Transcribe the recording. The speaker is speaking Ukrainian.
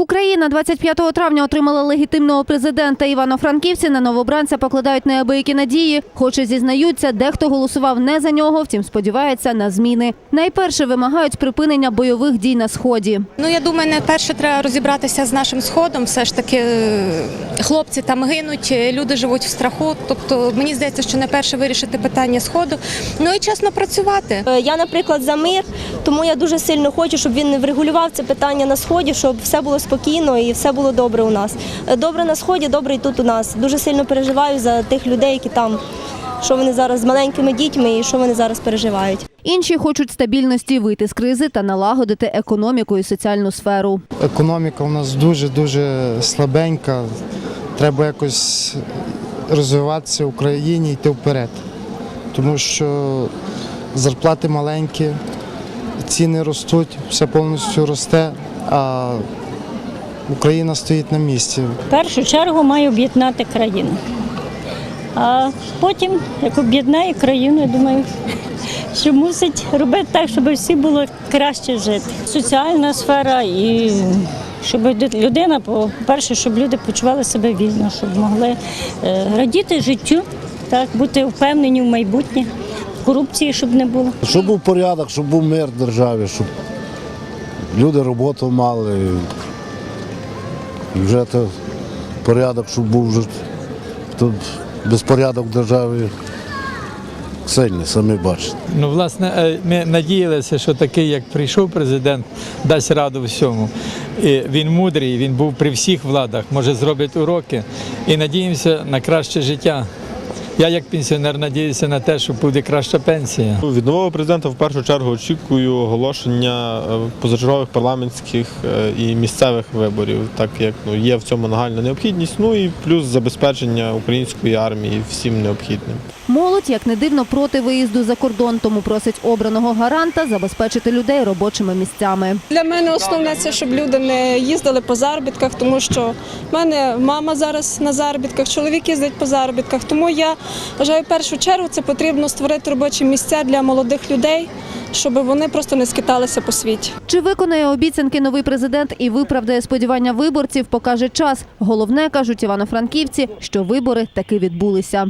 Україна 25 травня отримала легітимного президента. Івано-Франківці на новобранця покладають неабиякі надії. Хоч і зізнаються, дехто голосував не за нього, втім сподівається на зміни. Найперше вимагають припинення бойових дій на сході. Ну я думаю, не перше треба розібратися з нашим сходом. Все ж таки е, хлопці там гинуть, е, люди живуть в страху. Тобто мені здається, що не перше вирішити питання сходу. Ну і чесно працювати. Е, Я, наприклад, за мир, тому я дуже сильно хочу, щоб він врегулював це питання на сході, щоб все було спокійно і все було добре у нас. Е, Добре на сході, добре і тут у нас. Дуже сильно переживаю за тих людей, які там, що вони зараз з маленькими дітьми і що вони зараз переживають. Інші хочуть стабільності вийти з кризи та налагодити економіку і соціальну сферу. Економіка у нас дуже-дуже слабенька. Треба якось розвиватися в Україні і йти вперед. Тому що зарплати маленькі, ціни ростуть, все повністю росте, а Україна стоїть на місці. В першу чергу має об'єднати країну. А потім, як об'єднає країну, я думаю, що мусить робити так, щоб всі було краще жити. Соціальна сфера і щоб людина, по-перше, щоб люди почували себе вільно, щоб могли е, радіти життю, так, бути впевнені в майбутнє, корупції, щоб не було. Щоб був порядок, щоб був мир в державі, щоб люди роботу мали. Вже то порядок, щоб був вже тут безпорядок в державі сильний, самі бачите. Ну, власне, е, ми надіялися, що такий, як прийшов президент, дасть раду всьому. І він мудрий, він був при всіх владах, може зробить уроки. І надіємося на краще життя. Я, як пенсіонер, надіюся на те, що буде краща пенсія. Ну, Від нового президента в першу чергу очікую оголошення е, позачергових парламентських е, і місцевих виборів, так як ну, є в цьому нагальна необхідність. Ну і плюс забезпечення української армії всім необхідним. Молодь, як не дивно, проти виїзду за кордон, тому просить обраного гаранта забезпечити людей робочими місцями. Для мене основне це, щоб люди не їздили по заробітках, тому що в мене мама зараз на заробітках, чоловік їздить по заробітках. Тому я вважаю, в першу чергу це потрібно створити робочі місця для молодих людей, щоб вони просто не скиталися по світі. Чи виконає обіцянки новий президент і виправдає сподівання виборців, покаже час. Головне кажуть івано-франківці, що вибори таки відбулися.